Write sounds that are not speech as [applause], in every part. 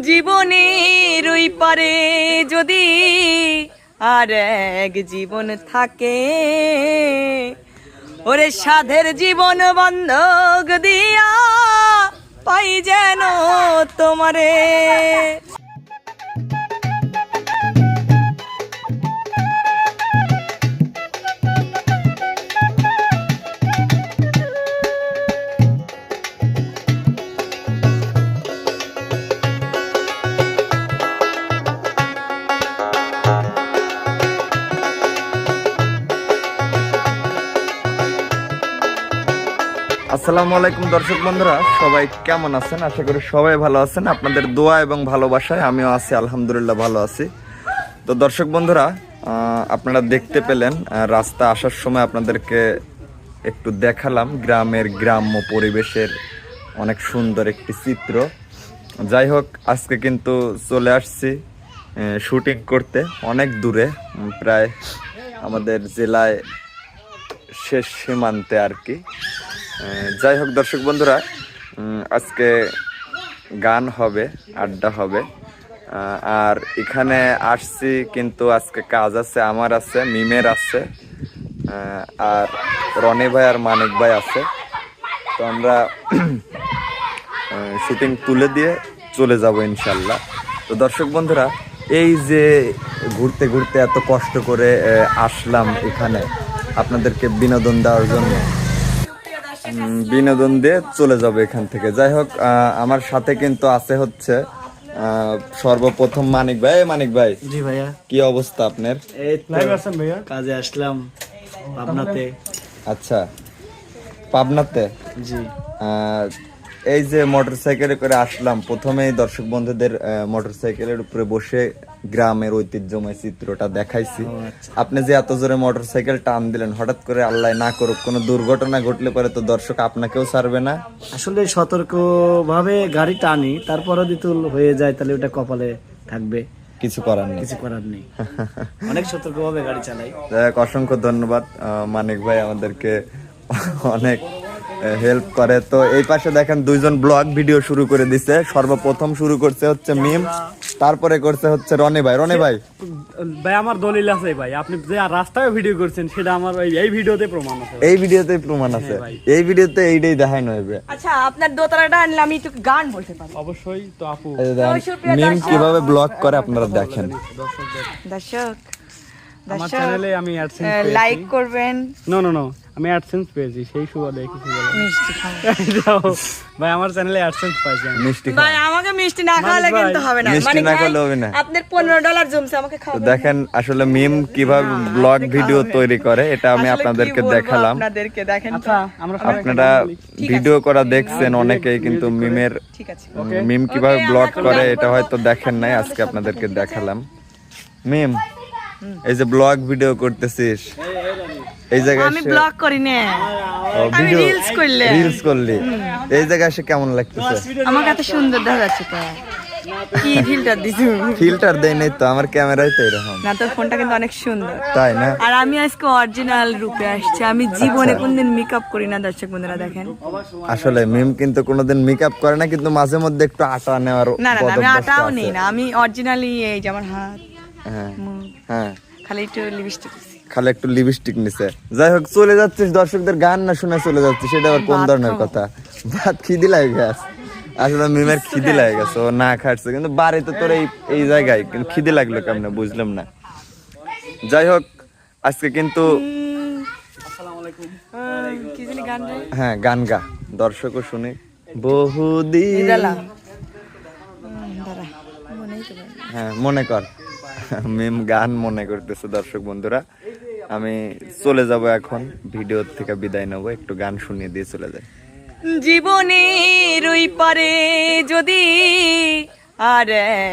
জীবনের ওই পারে যদি আর এক জীবন থাকে। ওরে সাধের জীবন বন্ধক দিয়া পাই যেন তোমারে। আসসালামু আলাইকুম দর্শক বন্ধুরা, সবাই কেমন আছেন? আশা করি সবাই ভালো আছেন। আপনাদের দোয়া এবং ভালোবাসায় আমিও আছি, আলহামদুলিল্লাহ ভালো আছি। তো দর্শক বন্ধুরা আপনারা দেখতে পেলেন রাস্তা আসার সময় আপনাদেরকে একটু দেখালাম গ্রামের গ্রাম্য পরিবেশের অনেক সুন্দর একটি চিত্র। যাই হোক, আজকে কিন্তু চলে আসছি শুটিং করতে অনেক দূরে প্রায় আমাদের জেলায় শেষ সীমান্তে আর কি। যাই হোক দর্শক বন্ধুরা আজকে গান হবে, আড্ডা হবে। আর এখানে আসছি কিন্তু আজকে কাজ আছে, আমার আছে, মিমের আছে আর রনি ভাই আর মানিক ভাই আছে। তো আমরা শুটিং তুলে দিয়ে চলে যাব ইনশাল্লাহ। তো দর্শক বন্ধুরা, এই যে ঘুরতে ঘুরতে এত কষ্ট করে আসলাম এখানে, আপনাদেরকে বিনোদন দেওয়ার জন্য বিনোদন দিয়ে চলে যাবে এখান থেকে। যাই হোক আহ, আমার সাথে কিন্তু আছে হচ্ছে আহ, সর্বপ্রথম মানিক ভাই। মানিক ভাই জি ভাইয়া। কি অবস্থা আপনার? এই কাজে আসলাম পাবনাতে। আচ্ছা পাবনাতে? জি। এই যে মোটরসাইকেলে করে আসলাম প্রথমেই দর্শক বন্ধুদের মোটরসাইকেলের উপরে বসে গ্রামের ঐতিহ্যময় চিত্রটা দেখাইছি। আচ্ছা। আপনি যে এত জোরে মোটরসাইকেল টান দিলেন হঠাৎ করে আল্লাহ না করুক কোনো দুর্ঘটনা ঘটলে পরে তো দর্শক আপনাকেও ছাড়বে না। আসলে সতর্ক ভাবে গাড়ি টানি তারপরে যদি তুল হয়ে যায় তাহলে ওটা কপালে থাকবে। কিছু করার নেই। কিছু করার নেই। অনেক সতর্ক ভাবে গাড়ি চালাই। অসংখ্য ধন্যবাদ। মানিক ভাই আমাদেরকে অনেক হেল্প করে। তো এই পাশে দেখেন দুইজন ব্লগ ভিডিও শুরু করে দিছে। সর্বপ্রথম শুরু করছে হচ্ছে মিম তারপরে করছে হচ্ছে রনি ভাই। রনি ভাই। ভাই আমার দলিল আছে ভাই। আপনি যে রাস্তায় ভিডিও করছেন সেটা আমার ওই এই ভিডিওতে প্রমাণ আছে এই ভিডিওতে প্রমাণ আছে। এই ভিডিওতে এইটাই দেখাই নইবে আচ্ছা আপনার দোতলাটা আনলে আমি একটু গান বলতে পারব অবশ্যই তো আপু। মিম কীভাবে ব্লগ করে আপনারা দেখেন। দর্শক। আমার চ্যানেলে আমি অ্যাডসেন্স লাইক করবেন। নো নো নো আমি অ্যাডসেন্স পেয়েছি সেই সুবাদে কিছু বলে মিষ্টি [laughs] যাও, ভাই আমার চ্যানেলে অ্যাডসেন্স পাইছি মিষ্টি ভাই আমাকে মিষ্টি না খাওয়ালে কিন্তু হবে না। মিষ্টি না হবে না। আপনার পনেরো ডলার জমছে আমাকে খাওয়াবেন দেখেন আসলে মিম কীভাবে ব্লগ ভিডিও তৈরি করে এটা আমি আপনাদেরকে দেখালাম। আপনাদেরকে দেখেন আচ্ছা আপনারা ভিডিও করা দেখছেন অনেকেই কিন্তু মিমের ঠিক আছে। মিম কীভাবে ব্লগ করে এটা হয়তো দেখেন নাই আজকে আপনাদেরকে দেখালাম। মিম এই যে ব্লগ ভিডিও করতেছিস। এই জায়গায় আমি ব্লগ করি না। আমি রিলস করলে। রিলস করলি। এই জায়গায় এসে কেমন লাগতেছে? আমার কাছে সুন্দর দেখা যাচ্ছে তো। কি ফিল্টার দিছু? ফিল্টার দেয় নাই তো আমার ক্যামেরাই তো এরকম। না তোর ফোনটা কিন্তু অনেক সুন্দর। তাই না? আর আমি আজকে অরিজিনাল রূপে আসছি। আমি জীবনে কোনদিন মেকআপ করি না দর্শক বন্ধুরা দেখেন। আসলে মিম কিন্তু কোনোদিন মেকআপ করে না কিন্তু মাঝে মধ্যে একটু আটা নেওয়ার না না না, আমি আটাও। নেই না আমি অরিজিনালি এই যে আমার হাত হ্যাঁ। হ্যাঁ। খালি একটু লিপস্টিক খালি একটু লিপস্টিক নিছে। যাই হোক চলে যাচ্ছিস। দর্শকদের গান না শুনে চলে যাচ্ছিস সেটা আবার কোন ধরনের কথা? ভাত খিদি লাগে গেছে আসলে মিমের খিদি লাগে গেছে ও না কিন্তু বাড়িতে তোর এই এই জায়গায় কিন্তু খিদি লাগল কেমনে? বুঝলাম না। যাই হোক আজকে কিন্তু হ্যাঁ গান গা। দর্শকও শুনি। বহুদিন। হ্যাঁ মনে কর। মিম গান মনে করতেছে, দর্শক বন্ধুরা। আমি চলে যাব এখন ভিডিও থেকে বিদায় নেব, একটু গান শুনিয়ে দিয়ে চলে যাই। জীবনের ওই পারে যদি আর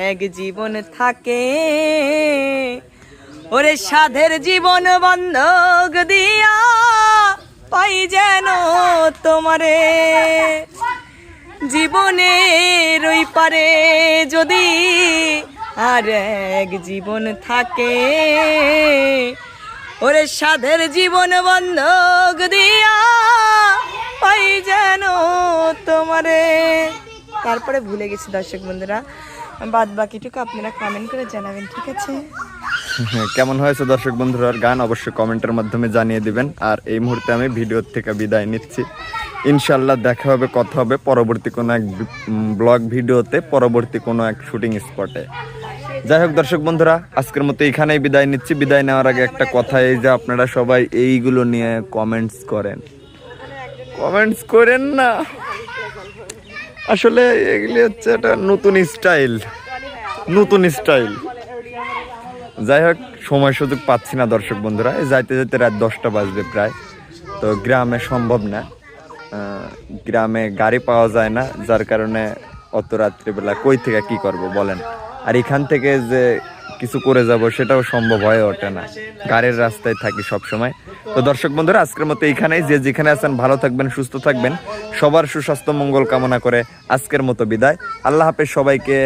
এক জীবন থাকে, ওরে সাধের জীবন বন্ধক দিয়া পাই যেন তোমারে। জীবনের ওই পারে যদি আর এক জীবন থাকে। ওরে সাধের জীবন বন্ধক দিয়া পাই যেন তোমারে। তারপরে ভুলে গেছি দর্শক বন্ধুরা, বাদ বাকিটুকু আপনারা কমেন্ট করে জানাবেন, ঠিক আছে? [laughs] কেমন হয়েছে দর্শক বন্ধুরা? গান অবশ্যই কমেন্টের মাধ্যমে জানিয়ে দিবেন। আর এই মুহূর্তে আমি ভিডিওর থেকে বিদায় নিচ্ছি। ইনশাল্লাহ দেখা হবে, কথা হবে পরবর্তী কোনো এক ব্লগ ভিডিওতে, পরবর্তী কোনো এক শুটিং স্পটে যাই হোক, দর্শক বন্ধুরা, আজকের মতো এখানেই বিদায় নিচ্ছি। বিদায় নেওয়ার আগে একটা কথা, এই যে আপনারা সবাই এইগুলো নিয়ে কমেন্টস করেন। কমেন্টস করেন না। আসলে এগুলি হচ্ছে একটা নতুন স্টাইল নতুন স্টাইল যাই হোক, সময় সুযোগ পাচ্ছি না দর্শক বন্ধুরা যাইতে যাইতে রাত দশটা বাজবে প্রায়। তো গ্রামে সম্ভব না গ্রামে গাড়ি পাওয়া যায় না, যার কারণে অত রাত্রিবেলা কই থেকে কি করব বলেন। আর এখান থেকে যে কিছু করে যাব, সেটাও সম্ভব হয়ে ওঠে না। গাড়ির রাস্তায় থাকি সব সময় তো দর্শক বন্ধুরা, আজকের মতো এখানেই যে যেখানে আছেন, ভালো থাকবেন, সুস্থ থাকবেন। সবার সুস্বাস্থ্য, মঙ্গল কামনা করে আজকের মতো বিদায়। আল্লাহ হাফেজ সবাইকে।